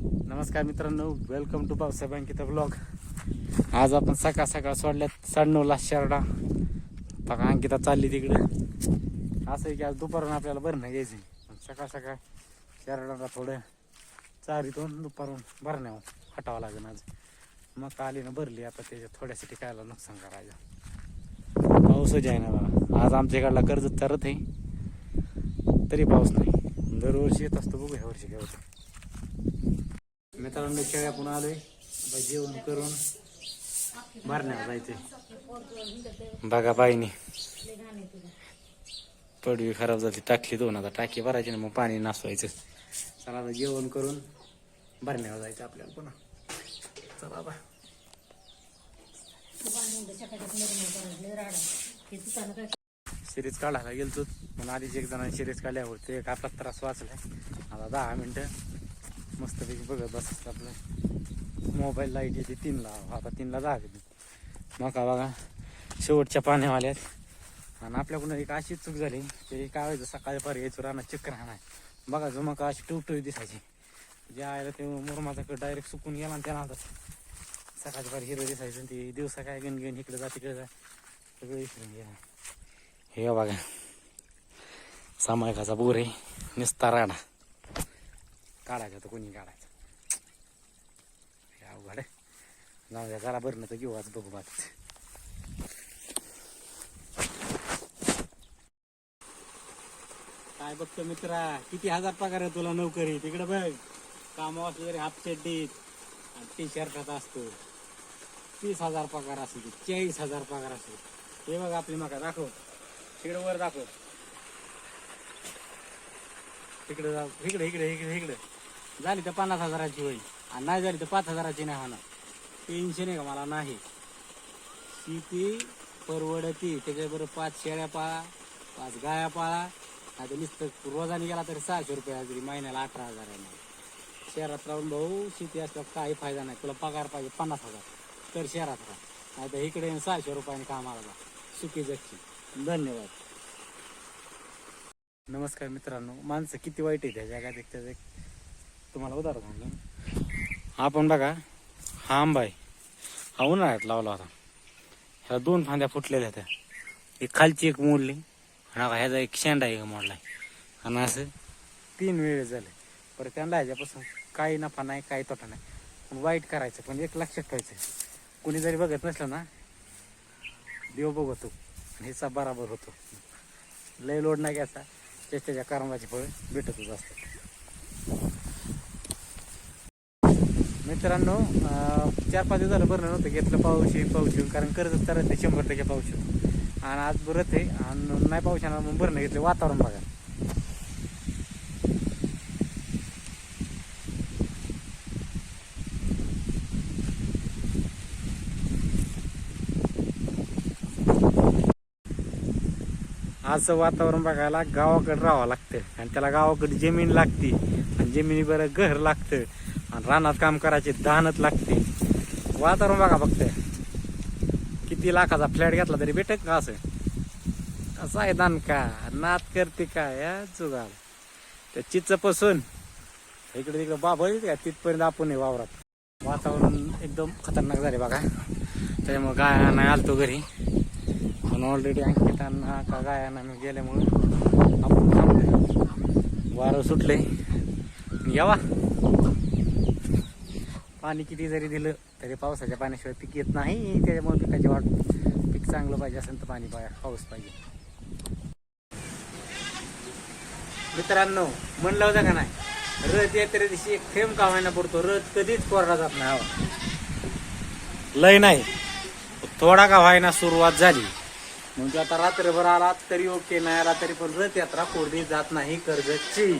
नमस्कार मित्रांनो welcome to पावसा बँकेचा ब्लॉग आज आपण सकाळ सकाळ सोडल्यात साडेनऊला शेरडा. बघा अंकिता चालली तिकडे. असं आहे की आज दुपारून आपल्याला भरणं घ्यायची सकाळ सकाळ शेरडाला थोडं चारीतून दुपारून भरण्या हटावं लागेल आज. मग आली ना भरली आता त्याच्या थोड्यासाठी कायला नुकसान करायचं. पाऊसच आहे ना बघा. आज आमच्या इकडला कर्ज तरत आहे. तरी पाऊस नाही. दरवर्षी येत असतो बघू ह्या वर्षी काय होतं. मित्रांनो खेळ्या पुन्हा आलोय. आता जेवण करून भरण्यावर जायचंय बघा बाईनी. पडवी खराब झाली टाकली दोन. आता टाकी भरायची ना मग पाणी नासवायचं. चला आता जेवण करून भरण्यावर जायचं आपल्याला पुन्हा. चला आता. सिरीज काढायला गेलतो. पण आधीच एक जणांनी सिरीज काढल्यावर ते एक आपला त्रास वाचलाय. आता दहा मिनिटं. मस्तपैकी बघत बस आपलं. मोबाईल लाइट येते तीनला. आता तीनला जागा मका बघा. शेवटच्या पाण्यावाल्यात. आणि आपल्याकडून एक अशी चूक झाली. ते काय व्हायचं? सकाळी पार यायचो रानात चक्कर राहणार बघा जो मका अशी टुकटुकी दिसायची. जे आयला ते मुरमाचा डायरेक्ट सुकून गेला आणि त्याला आता सकाळच्या पार हिरो दिसायचं आणि ते दिवसा काय गणगण इकडे जा तिकडे जा. सगळं विसरून गेला. हे बघा. सामायकाचा बोर आहे. निस्ता राडा काढायचा तर कोणी काढायचं? अवघड आहे. जाऊ द्या जरा बरं तर घेऊ आज बघू बात काय बघतो मित्रा किती हजार पगार आहे तुला नोकरी? तिकडे बघ. काम वगैरे हाफ चड्डीत आणि टी शर्टात असतो. तीस हजार पगार असेल चाळीस हजार पगार असेल हे बघ आपली मका दाखव. तिकडे वर दाखव. तिकडे जाऊ. इकडे इकडे इकडे इकडे. झाली तर पन्नास हजाराची होईल. आणि नाही झाली तर पाच हजाराची नाही होणार. टेन्शन आहे का मला? नाही. शेती परवडती. त्याच्याबरोबर पाच शेळ्या पाळा पाच गाया पाळा. आता नुसतं रोजाने गेला तरी सहाशे रुपये हजरी महिन्याला अठरा हजार आहे शहरात राहून भाऊ शेती असल्यास काही फायदा नाही. तुला पगार पाहिजे पन्नास हजार. तर शहरात राहा. नाही तर इकडे येऊन सहाशे रुपयाने कामाला जा. सुखी जगची. धन्यवाद. नमस्कार मित्रांनो. माणसं किती वाईट आहे त्या जगात एक त्याचं एक. तुम्हाला उदाहरण सांगतो. आपण बघा हा आंबा आहे. हा उन्हाळ्यात लावला होता. ह्या दोन फांद्या फुटलेल्या होत्या. एक खालची एक मोडली. आणि ह्याचा एक शेंडा एक मोडलाय आणि असं तीन वेळेस झाले. परत त्यांना ह्याच्यापासून काही नफा नाही काही तोटा नाही. पण वाईट करायचं पण एक लक्षात ठेवायचं. कुणी जरी बघत नसलं ना देव बघतो. आणि हिचा बराबर होतो. लय लोड नाही घ्यायचा. त्याच्या कर्माची फळ भेटतच असतात. मित्रांनो चार पाच दिवस झालं बरं नव्हतं. घेतलं पाऊस येईल पाऊस येईल कारण कर्ज तर ते शंभर टक्के पाऊस येतो आणि आज बरंच आहे आणि नाही पाऊस येणार मग बरं नाही घेतलं. वातावरण बघा. असं वातावरण बघायला गावाकडे राहावं लागतं. आणि त्याला गावाकडे जमीन लागते. आणि जमिनीवर घर लागतं. आणि रानात काम करायचे दहानच लागते. वातावरण बघा फक्त. किती लाखाचा फ्लॅट घेतला तरी भेटत का असं? असं आहे दान का? नात करते का? या जुगाल त्या चिच्च पासून इकडे तिकडे बाब का? तिथपर्यंत आपण वावरात. वातावरण एकदम खतरनाक झाले बघा. त्याच्यामुळे गाया नाही आलतो घरी. पण ऑलरेडी अंकितांना का गायांना मी गेल्यामुळं आपण थांबलोय. वारं सुटले यावा. पाणी किती जरी दिलं तरी पावसाच्या पाण्याशिवाय पीक येत नाही. त्याच्यामुळे पिकाची वाट पीक चांगलं पाहिजे असेल तर पाणी पाहिजे पाऊस पाहिजे. मित्रांनो म्हणलं होतं का नाही रथ यात्रे दिवशी एक थेंब का व्हायला पडतो. रथ कधीच कोरडा जात नाही हवा लय नाही. थोडा का व्हायना सुरुवात झाली. म्हणजे आता रात्रभर आला तरी ओके नाही आला तरी पण रथ यात्रा कोरडी जात नाही कर्जतची.